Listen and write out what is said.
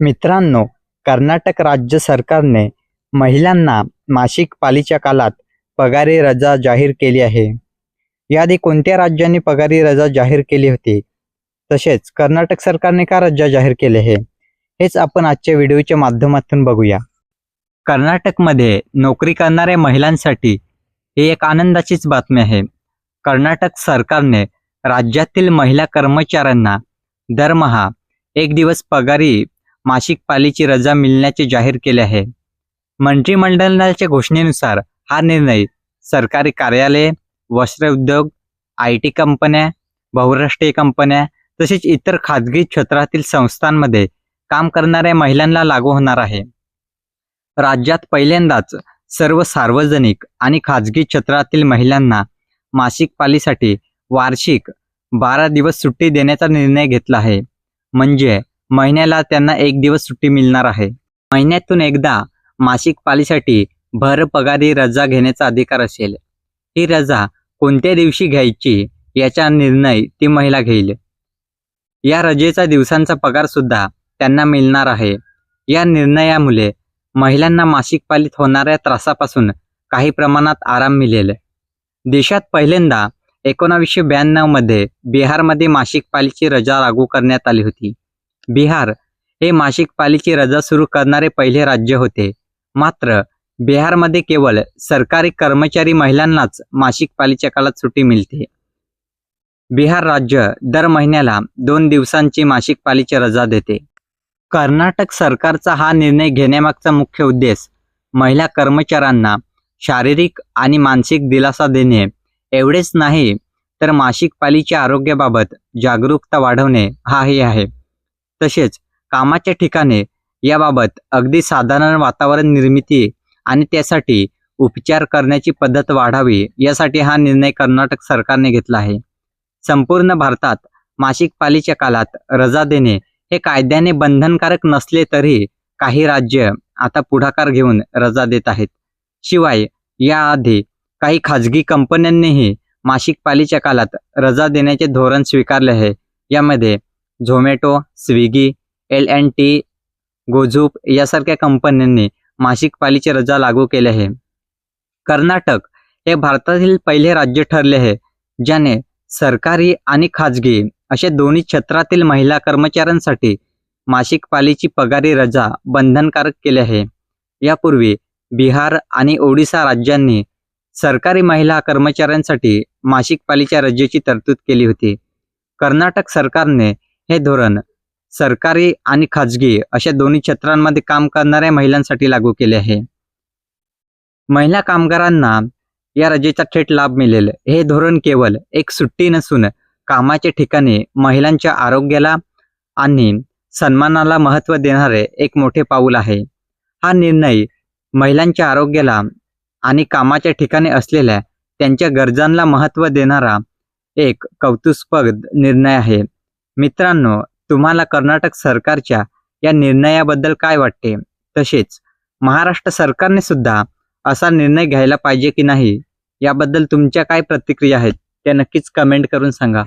मित्रांनो कर्नाटक राज्य सरकारने महिलांना मासिक पालीच्या काळात पगारी रजा जाहीर केली आहे. याआधी कोणत्या राज्यांनी पगारी रजा जाहीर केली होती? तसेच कर्नाटक सरकारने का रजा जाहीर केले आहे? हेच आपण आजच्या व्हिडिओच्या माध्यमातून बघूया. कर्नाटकमध्ये नोकरी करणाऱ्या महिलांसाठी ही एक आनंदाचीच बातमी आहे. कर्नाटक सरकारने राज्यातील महिला कर्मचाऱ्यांना दरमहा एक दिवस पगारी मासिक पालीची रजा मिळण्याचे जाहीर केले आहे. मंत्रिमंडळाच्या घोषणेनुसार हा निर्णय सरकारी कार्यालये वस्त्र उद्योग आय टी कंपन्या बहुराष्ट्रीय कंपन्या तसेच इतर खाजगी क्षेत्रातील संस्थांमध्ये काम करणाऱ्या महिलांना लागू होणार आहे. राज्यात पहिल्यांदाच सर्व सार्वजनिक आणि खाजगी क्षेत्रातील महिलांना मासिक पालीसाठी वार्षिक बारा दिवस सुट्टी देण्याचा निर्णय घेतला आहे. म्हणजे महिन्याला त्यांना एक दिवस सुट्टी मिळणार आहे. महिन्यातून एकदा मासिक पालीसाठी भर पगारी रजा घेण्याचा अधिकार असेल. ही रजा कोणत्या दिवशी घ्यायची याचा निर्णय ती महिला घेईल. या रजेचा दिवसांचा पगार सुद्धा त्यांना मिळणार आहे. या निर्णयामुळे महिलांना मासिक पाळीत होणाऱ्या त्रासापासून काही प्रमाणात आराम मिळेल. देशात पहिल्यांदा एकोणावीसशे ब्याण्णवमध्ये बिहारमध्ये मासिक पालीची रजा लागू करण्यात आली होती. बिहार हे मासिक पालीची रजा सुरू करणारे पहिले राज्य होते. मात्र बिहारमध्ये केवळ सरकारी कर्मचारी महिलांनाच मासिक पालीच्या काळात सुट्टी मिळते. बिहार राज्य दर महिन्याला दोन दिवसांची मासिक पालीची रजा देते. कर्नाटक सरकारचा हा निर्णय घेण्यामागचा मुख्य उद्देश महिला कर्मचाऱ्यांना शारीरिक आणि मानसिक दिलासा देणे. एवढेच नाही तर मासिक पालीच्या आरोग्याबाबत जागरूकता वाढवणे हाही आहे. तसेच कामाच्या ठिकाणी याबाबत अगदी साधारण वातावरण निर्मिती आणि त्यासाठी उपचार करण्याची पद्धत वाढावी यासाठी हा निर्णय कर्नाटक सरकारने घेतला आहे. संपूर्ण भारतात मासिक पालीच्या काळात रजा देणे हे कायद्याने बंधनकारक नसले तरी काही राज्य आता पुढाकार घेऊन रजा देत आहेत. शिवाय याआधी काही खाजगी कंपन्यांनीही मासिक पालीच्या काळात रजा देण्याचे धोरण स्वीकारले आहे. यामध्ये Zomato Swiggy L and T गोझूप यासारख्या कंपन्यांनी मासिक पालीची रजा लागू केली आहे. कर्नाटक हे भारतातील पहिले राज्य ठरले आहे ज्याने सरकारी आणि खाजगी अशा दोन्ही क्षेत्रातील महिला कर्मचाऱ्यांसाठी मासिक पालीची पगारी रजा बंधनकारक केली आहे. यापूर्वी बिहार आणि ओडिसा राज्यांनी सरकारी महिला कर्मचाऱ्यांसाठी मासिक पालीच्या रजेची तरतूद केली होती. कर्नाटक सरकारने हे धोरण सरकारी आणि खाजगी अशा दोन्ही क्षेत्रांमध्ये काम करणाऱ्या महिलांसाठी लागू केले आहे. महिला कामगारांना या रजेचा थेट लाभ मिळेल. हे धोरण केवळ एक सुट्टी नसून कामाच्या ठिकाणी महिलांच्या आरोग्याला आणि सन्मानाला महत्त्व देणारे एक मोठे पाऊल आहे. हा निर्णय महिलांच्या आरोग्याला आणि कामाच्या ठिकाणी असलेल्या त्यांच्या गरजांना महत्त्व देणारा एक कौतुस्पद निर्णय आहे. मित्रांनो तुम्हाला कर्नाटक सरकारच्या या निर्णयाबद्दल काय वाटते? तसेच महाराष्ट्र सरकारने सुद्धा असा निर्णय घ्यायला पाहिजे की नाही? याबद्दल तुमच्या काय प्रतिक्रिया आहेत? त्या नक्कीच कमेंट करून सांगा.